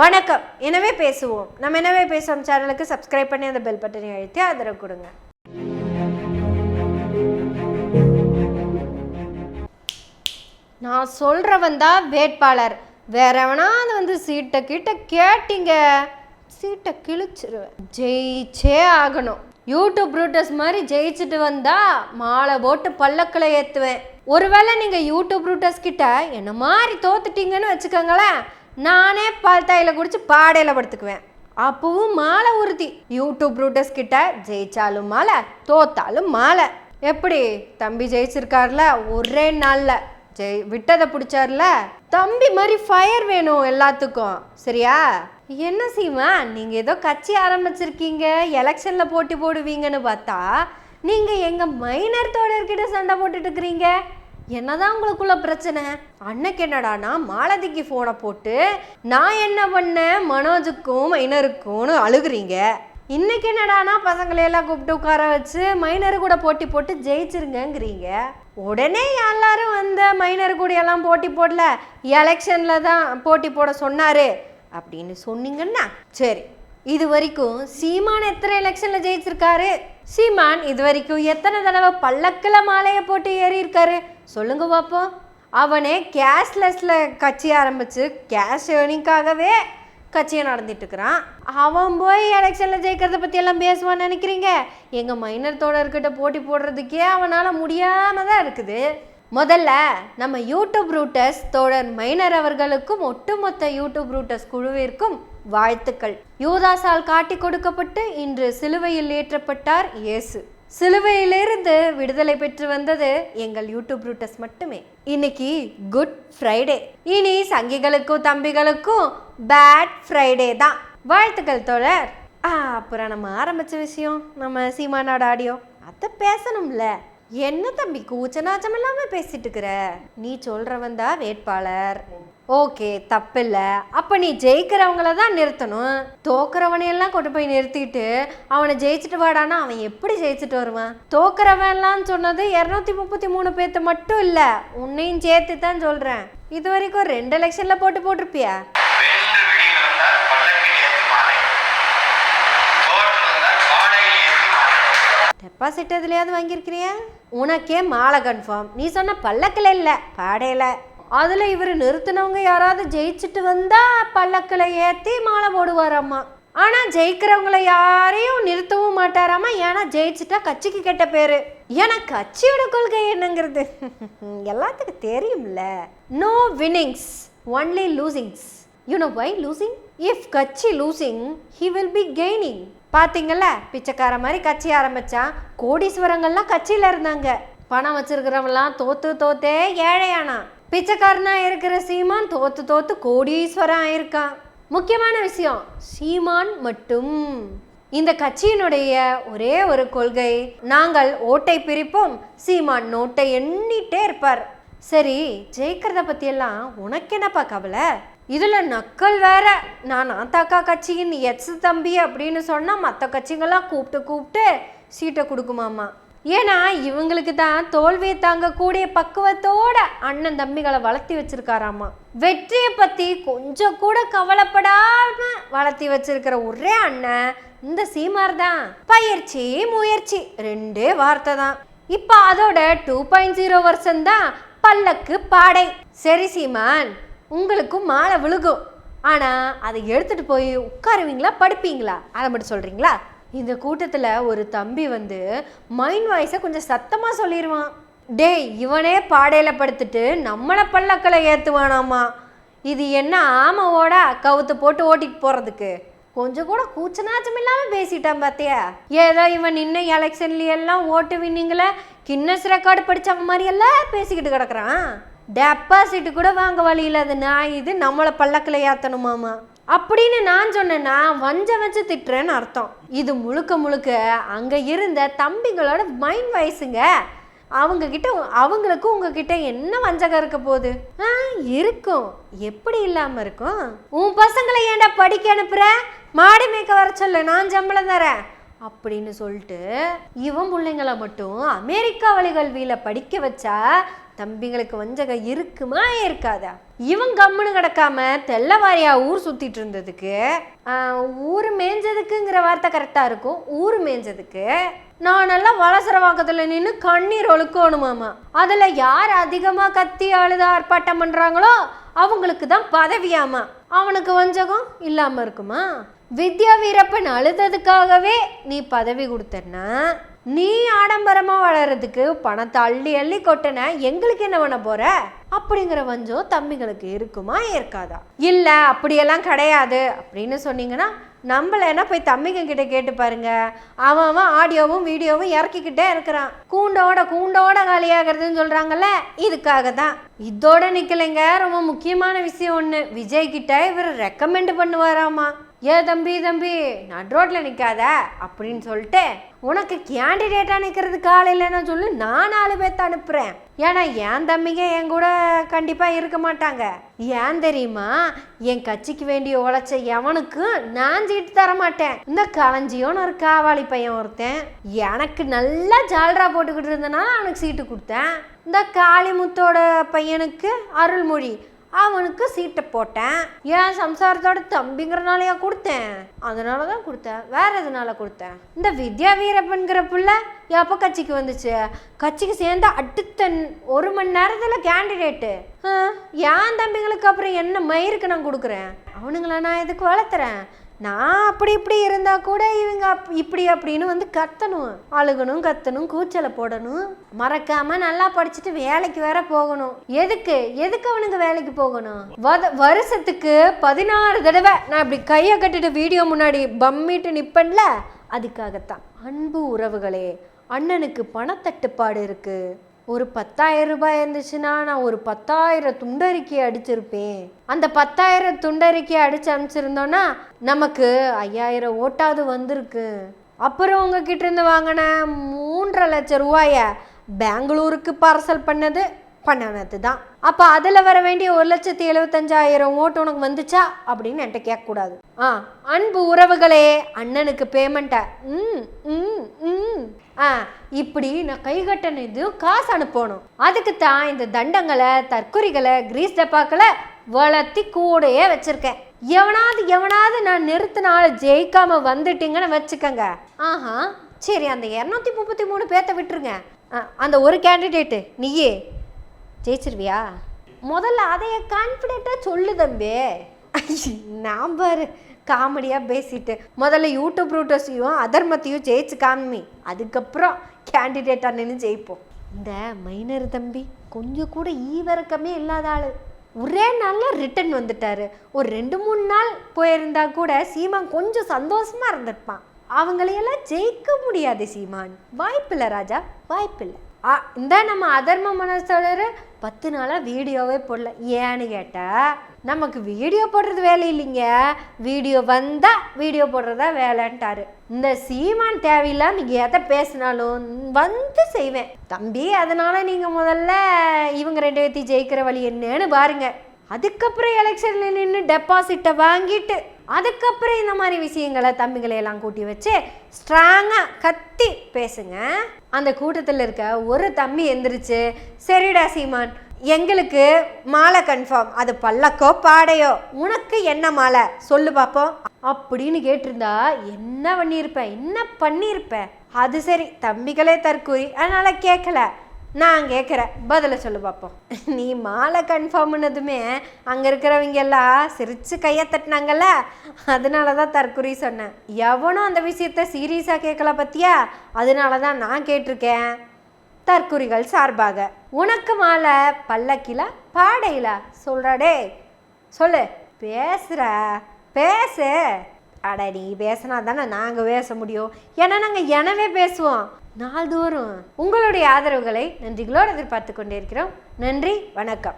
வணக்கம். எனவே பேசுவோம். நம்ம எனவே பேசுவோம் சேனலுக்கு சப்ஸ்கிரைப் பண்ணி அந்த பெல் பட்டனை அழுத்தி ஆதரவு கொடுங்க. நான் சொல்றவன் தான் வேட்பாளர். வேற எவனாவது வந்து சீட்டை கிட்ட கேட்டீங்க. சீட்டை கிழிச்சிருவேன். ஜெயிச்சே ஆகணும். யூடியூப் ரூட்டர்ஸ் மாதிரி ஜெயிச்சுட்டு வந்தா மாலை போட்டு பல்லக்கில் ஏற்றுவேன் ஒருவேளை நீங்கள் யூடியூப் ரூட்டர்ஸ் கிட்ட என்ன மாதிரி தோத்துட்டீங்கன்னு வச்சுக்கோங்களேன். நானே பால் தாயில குடிச்சு பாடையில் படுத்துக்குவேன். அப்பவும் மாலை உறுதி. யூடியூப் ரூட்டர்ஸ் கிட்ட ஜெயிச்சாலும் மாலை தோத்தாலும் மாலை. எப்படி? தம்பி ஜெயிச்சிருக்காருல ஒரே நாளில். ஜெய் விட்டதை பிடிச்சார்ல. தம்பி மாதிரி ஃபயர் வேணும் எல்லாத்துக்கும். சரியா? என்ன சீமா நீங்கள் ஏதோ கட்சி ஆரம்பிச்சிருக்கீங்க எலெக்ஷனில் போட்டி போடுவீங்கன்னு பார்த்தா நீங்கள் எங்கள் மைனர் தோழர்கிட்ட சண்டை போட்டுட்டு இருக்கிறீங்க? என்னதான் உங்களுக்குள்ள பிரச்சனை? அன்னைக்கு என்னடானா மாலதிக்கு ஃபோனை போட்டு நான் என்ன பண்ணேன் மனோஜுக்கும் மைனருக்கும்னு அழுகுறீங்க. இன்னைக்கு என்னடானா பசங்களையெல்லாம் கூப்பிட்டு உட்கார வச்சு மைனரு கூட போட்டி போட்டு ஜெயிச்சிருங்கங்கிறீங்க. உடனே எல்லாரும் வந்த மைனர் கூட எல்லாம் போட்டி போடல. எலெக்ஷன்ல தான் போட்டி போட சொன்னாரு. அப்படின்னு சொன்னீங்கன்னா சரி இது வரைக்கும் சீமான் எத்தனை எலெக்ஷன்ல ஜெயிச்சிருக்காரு? சீமான் இது வரைக்கும் எத்தனை தடவை பல்லக்கில் மாலையை போட்டு ஏறி இருக்காரு சொல்லுங்க பார்ப்போம் அவனே கேஷ்லெஸ்ல கட்சி ஆரம்பிச்சு கேஷ் ஏர்னிங்காகவே கட்சியை நடத்திட்டு இருக்கிறான் அவன் போய் எலெக்ஷனில் ஜெயிக்கிறத பற்றியெல்லாம் பேசுவான்னு நினைக்கிறீங்க? எங்கள் மைனர் தோழர்கிட்ட போட்டி போடுறதுக்கே அவனால் முடியாமல் தான் இருக்குது. முதல்ல நம்ம யூடியூப் ரூட்டர்ஸ் தோழர் மைனர் அவர்களுக்கும் ஒட்டுமொத்த யூடியூப் ரூட்டர்ஸ் குழுவிற்கும் வாழ்த்துக்கள். யூதாசால் காட்டி கொடுக்கப்பட்டு இன்று சிலுவையில் ஏற்றப்பட்டார் இயேசு. சிலுவையிலிருந்து விடுதலை பெற்று வந்தது எங்கள் யூடியூப் ரூட்டஸ் மட்டுமே. இன்னைக்கு குட் ஃப்ரைடே. இனி சங்கிகளுக்கும் தம்பிகளுக்கும் பேட் ஃப்ரைடே தான். வாழ்த்துக்கள் தோழர். ஆ, அப்புறம் நம்ம ஆரம்பிச்ச விஷயம் நம்ம சீமானோட ஆடியோ. அதை பேசணும்ல. என்ன தம்பி கூச்சநாச்சம் இல்லாம பேசிட்டு இருக்கிற? நீ சொல்றவன் தான் வேட்பாளர். ஓகே தப்பில்ல. அப்ப நீ ஜெயிக்கிறவங்கள தான் நிறுத்தணும். தோக்குறவனையெல்லாம் கொண்டு போய் நிறுத்திட்டு அவனை ஜெயிச்சுட்டு வாடான்னா அவன் எப்படி ஜெயிச்சுட்டு வருவான்? தோக்குறவன்லாம் சொன்னது இரநூத்தி முப்பத்தி மூணு பேர்த்த மட்டும் இல்ல உன்னையும் சேர்த்து தான் சொல்றேன். இது வரைக்கும் ரெண்டு எலெக்ஷன்ல போட்டு போட்டிருப்பியா? டெபாசிட் எதுலையாவது வாங்கியிருக்கிறியா? உனக்கே மாலை கன்ஃபார்ம் நீ சொன்ன பல்லக்கில் இல்லை பாடையில். அதில் இவர் நிறுத்தினவங்க யாராவது ஜெயிச்சுட்டு வந்தால் பல்லக்கில் ஏற்றி மாலை போடுவாராம்மா ஆனால் ஜெயிக்கிறவங்கள யாரையும் நிறுத்தவும் மாட்டாராமா? ஏன்னா ஜெயிச்சுட்டா கட்சிக்கு கெட்ட பேர். ஏன்னா கட்சியோட கொள்கை என்னங்கிறது? எல்லாத்துக்கும் தெரியும்ல. No winnings only losings you know why losing if கட்சி losing he will be gaining பார்த்தீங்கல்ல பிச்சைக்கார மாதிரி கட்சி ஆரம்பித்தான் கோடீஸ்வரங்கள்லாம் கட்சியில் இருந்தாங்க. பணம் வச்சுருக்கிறவங்களாம் தோத்து தோத்தே ஏழையானா பிச்சைக்காரனாக இருக்கிற சீமான் தோத்து தோத்து கோடீஸ்வரன் ஆயிருக்கான். முக்கியமான விஷயம் சீமான் மட்டும். இந்த கட்சியினுடைய ஒரே ஒரு கொள்கை நாங்கள் ஓட்டை பிரிப்போம் சீமான் நோட்டை எண்ணிட்டே இருப்பார். சரி ஜெயிக்கிறத பத்தியெல்லாம் உனக்கு என்னப்பா கவலை? இதுல நக்கல் வேற. நான் நாத்தாக்கா கட்சியின் எச் தம்பி அப்படின்னு சொன்னா மற்ற கட்சிங்கெல்லாம் கூப்பிட்டு கூப்பிட்டு சீட்டை கொடுக்குமாமா ஏன்னா இவங்களுக்கு தான் தோல்வியை தாங்கக்கூடிய பக்குவத்தோட அண்ணன் தம்பிகளை வளர்த்தி வச்சிருக்காராமா. வெற்றியை பற்றி கொஞ்சம் கூட கவலைப்படாம வளர்த்தி வச்சிருக்கிற ஒரே அண்ணன் இந்த சீமார் தான். பயிற்சி முயற்சி ரெண்டே வார்த்தை தான். இப்போ அதோட டூ பாயிண்ட் ஜீரோ வருஷம் தான் பல்லக்கு பாடை. சரி சீமான் உங்களுக்கும் மாலை விழுகும். ஆனால் அதை எடுத்துட்டு போய் உட்காருவீங்களா படுப்பீங்களா? அதை மட்டும் சொல்கிறீங்களா இந்த கூட்டத்தில் ஒரு தம்பி வந்து மைண்ட் வாய்ஸை கொஞ்சம் சத்தமாக சொல்லிடுவான் டேய் இவனே பாடையில் படுத்துட்டு நம்மளை பல்லக்களை ஏற்றுவானாமா இது என்ன ஆமாவோட கவுத்து போட்டு ஓட்டிட்டு போகிறதுக்கு கொஞ்சம் கூட கூச்சநாச்சம் இல்லாமல் பேசிட்டான் பார்த்தியா ஏதோ இவன் இன்னும் எலெக்ஷன்ல எல்லாம் ஓட்டு வின்னிங்கள கின்னஸ் ரெக்கார்டு படித்தவங்க மாதிரி எல்லாம் பேசிக்கிட்டு கிடக்குறான். டெபாசிட் கூட வாங்க வழி இல்லாத நான் இது நம்மளை பல்லக்கில் ஏற்றணுமாமா அப்படின்னு நான் சொன்னேன்னா வஞ்ச வச்சு திட்டுறேன்னு அர்த்தம். இது முழுக்க முழுக்க அங்கே இருந்த தம்பிங்களோட மைண்ட் வயசுங்க அவங்க கிட்ட அவங்களுக்கும் உங்ககிட்ட என்ன வஞ்சகம் இருக்க போகுது? ஆ இருக்கும். எப்படி இல்லாமல் இருக்கும்? உன் பசங்களை ஏன்டா படிக்க அனுப்புற? மாடி மேய்க்க வர சொல்லு நான் சம்பளம் தரேன். அப்படின்னு சொல்லிட்டு இவன் பிள்ளைங்கள மட்டும் அமெரிக்கா வழிகல்வியில் படிக்க வச்சா தம்பிங்களுக்கு வஞ்சகம் இருக்குமா இருக்காதா? இவன் கம்முன்னு கிடக்காம தெல்லவாரியா ஊர் சுத்திட்டு இருந்ததுக்கு ஊர் மேய்ஞ்சதுக்குங்கிற வார்த்தை கரெக்டாக இருக்கும். ஊர் மேய்ஞ்சதுக்கு நான் நல்லா வளசரவாக்கத்தில் நின்று கண்ணீர் ஒழுக்கணுமாமா. அதில் யார் அதிகமாக கத்தி அழுத ஆர்ப்பாட்டம் பண்ணுறாங்களோ அவங்களுக்கு தான் பதவியாமா. அவனுக்கு வஞ்சகம் இல்லாமல் இருக்குமா? வித்யா வீரப்பன் அழுததுக்காகவே நீ பதவி கொடுத்தன்னா நீ ஆடம்பரமாக வளர்கிறதுக்கு பணத்தை அள்ளி அள்ளி கொட்டின எங்களுக்கு என்ன பண்ண போற? அப்படிங்கிற வஞ்சம் தம்பிங்களுக்கு இருக்குமா இருக்காதா? இல்லை அப்படியெல்லாம் கிடையாது. அப்படின்னு சொன்னீங்கன்னா நம்மளேனா போய் தம்பிங்க கிட்ட கேட்டு பாருங்க. அவன் அவன் ஆடியோவும் வீடியோவும் இறக்கிக்கிட்டே இருக்கிறான். கூண்டோட கூண்டோட காலியாகிறதுன்னு சொல்றாங்கல்ல இதுக்காக தான் இதோட நிக்கலைங்க. ரொம்ப முக்கியமான விஷயம் ஒன்று விஜய் கிட்ட இவர் ரெக்கமெண்ட் பண்ணுவாராமா? ஏ தம்பி தம்பி நட் ரோட்டில் நிற்காத அப்படின்னு சொல்லிட்டு உனக்கு கேண்டிடேட்டாக நிக்கிறது காலையில்ன்னு சொல்லி நான் நாலு பேர்த்த அனுப்புகிறேன் ஏன்னா என் தம்பிங்க என் கூட கண்டிப்பாக இருக்க மாட்டாங்க. ஏன் தெரியுமா? என் கட்சிக்கு வேண்டிய உழைச்ச எவனுக்கும் நான் சீட்டு தர மாட்டேன். இந்த களஞ்சியோன்னு ஒரு காவாளி பையன் ஒருத்தன் எனக்கு நல்லா ஜால்ரா போட்டுக்கிட்டு இருந்தனால அவனுக்கு சீட்டு கொடுத்தேன். இந்த காளிமுத்தோட பையனுக்கு அருள்மொழி. அவனுக்கு சீட்டை போட்டேன். ஏன் சம்சாரத்தோட தம்பிங்கிறனாலயா கொடுத்தேன். அதனால தான் கொடுத்தேன். வேற எதனால கொடுத்தேன்? இந்த வித்யா வீரப்பன்கிற புள்ள எப்போ கட்சிக்கு வந்துச்சு? கட்சிக்கு சேர்ந்த அடுத்த ஒரு மணி நேரத்தில் கேண்டிடேட்டு ஏன் தம்பிங்களுக்கு அப்புறம் என்ன மயிருக்கு நான் கொடுக்குறேன்? அவனுங்களை நான் எதுக்கு வளர்த்துறேன்? நான் அப்படி இப்படி இருந்தால் கூட இவங்க அப்- இப்படி அப்படின்னு வந்து கத்தணும். அழுகணும் கத்தணும் கூச்சலை போடணும். மறக்காமல் நல்லா படிச்சுட்டு வேலைக்கு வேற போகணும். எதுக்கு? எதுக்கு அவனுங்க வேலைக்கு போகணும்? வத- வருஷத்துக்கு பதினாறு தடவை நான் இப்படி கையை கட்டிட்டு வீடியோ முன்னாடி பம்மிட்டு நிற்பேன்ல அதுக்காகத்தான். அன்பு உறவுகளே அண்ணனுக்கு பணத்தட்டுப்பாடு இருக்குது ஒரு பத்தாயிரம் ரூபாய் இருந்துச்சுன்னா நான் ஒரு பத்தாயிரம் துண்டறிக்கை அடிச்சிருப்பேன். அந்த பத்தாயிரம் துண்டறிக்கை அடிச்சு அனுப்பிச்சிருந்தோன்னா நமக்கு ஐயாயிரம் ஓட்டாவது வந்திருக்கு. அப்புறம் உங்ககிட்ட இருந்து வாங்கின மூன்றரை லட்சம் ரூபாய பெங்களூருக்கு பார்சல் பண்ணது பண்ணனது தான். அப்போ அதில் வர வேண்டிய ஒரு லட்சத்தி எழுபத்தஞ்சாயிரம் ஓட்டு உனக்கு வந்துச்சா? அப்படின்னு என்கிட்ட கேட்கக்கூடாது. ஆ அன்பு உறவுகளே அண்ணனுக்கு பேமெண்ட்டை ம் ம் ம். ஆ இப்படி நான் கை கட்டினது காசு அனுப்பணும். அதுக்கு தான் இந்த தண்டங்களை தற்குறிகளை கிரீஸ் டப்பாக்களை வளர்த்தி கூடையே வச்சிருக்கேன். எவனாவது எவனாவது நான் நிறுத்தினால ஜெயிக்காம வந்துட்டீங்கன்னு வச்சுக்கோங்க. ஆஹா சரி அந்த இரநூத்தி முப்பத்தி மூணு பேர்த்த விட்டுருங்க. ஆ, அந்த ஒரு கேண்டிடேட்டு நீயே. ஜெயிச்சிருவியா? முதல்ல அதைய கான்ஃபிடென்ட்டாக சொல்லு தம்பி. நான் பாரு காமெடியாக பேசிட்டு. முதல்ல யூடியூப் ரூட்டர்ஸையும் அதர்மத்தையும் ஜெயிச்சு காமி. அதுக்கப்புறம் கேண்டிடேட்டாக நின்று ஜெயிப்போம். இந்த மைனர் தம்பி கொஞ்சம் கூட ஈவரக்கமே இல்லாத ஆள். ஒரே நாளில் ரிட்டன் வந்துட்டாரு. ஒரு ரெண்டு மூணு நாள் போயிருந்தா கூட சீமான் கொஞ்சம் சந்தோஷமா இருந்திருப்பான். அவங்களையெல்லாம் ஜெயிக்க முடியாது சீமான். வாய்ப்பில்லை ராஜா வாய்ப்பில்லை. இந்த நம்ம அதர்ம மனசோடர் பத்து நாளாக வீடியோவே போடல. ஏன்னு கேட்டால் நமக்கு வீடியோ போடுறது வேலை இல்லைங்க. வீடியோ வந்தால் வீடியோ போடுறதா வேலைன்ட்டாரு. இந்த சீமான் தேவையில்லாம நீங்கள் எதை பேசினாலும் வந்து செய்வேன். தம்பி அதனால் நீங்கள் முதல்ல இவங்க ரெண்டு பேர்த்தையும் ஜெயிக்கிற வழி என்னன்னு பாருங்கள் அதுக்கப்புறம் எலெக்ஷனில் நின்று டெபாசிட்டை வாங்கிட்டு அதுக்கப்புறம் இந்த மாதிரி விஷயங்களை தம்பிகளை எல்லாம் கூட்டி வச்சு ஸ்ட்ராங்காக கத்தி பேசுங்க. அந்த கூட்டத்தில் இருக்க ஒரு தம்பி எந்திரிச்சு சரிடா சீமான் எங்களுக்கு மாலை கன்ஃபார்ம் அது பல்லக்கோ பாடையோ உனக்கு என்ன மாலை? சொல்லு பார்ப்போம் அப்படின்னு கேட்டிருந்தா என்ன பண்ணியிருப்பேன் என்ன பண்ணியிருப்பேன் அது சரி தம்பிகளே தற்கூறி அதனால கேட்கல நான் கேட்குறேன் பதிலை சொல்லு பார்ப்போம் நீ மாலை கன்ஃபார்ம் பண்ணதுமே அங்கே இருக்கிறவங்க எல்லாம் சிரித்து கையை தட்டினாங்கல்ல? அதனால தான் தற்குறி சொன்னேன். எவனும் அந்த விஷயத்த சீரியஸாக கேட்கல பத்தியா? அதனால தான் நான் கேட்டிருக்கேன். தற்குறிகள் சார்பாக உனக்கு மாலை பல்லக்கில பாடையில சொல்கிறாடே சொல்லு. பேசுகிற பேசு. அட நீ பேசினா தானே நாங்கள் பேச முடியும். ஏன்னா நாங்கள் எனவே பேசுவோம். நாள்தோறும் உங்களுடைய ஆதரவுகளை நன்றிகளோடு எதிர்பார்த்து கொண்டிருக்கிறோம் நன்றி வணக்கம்.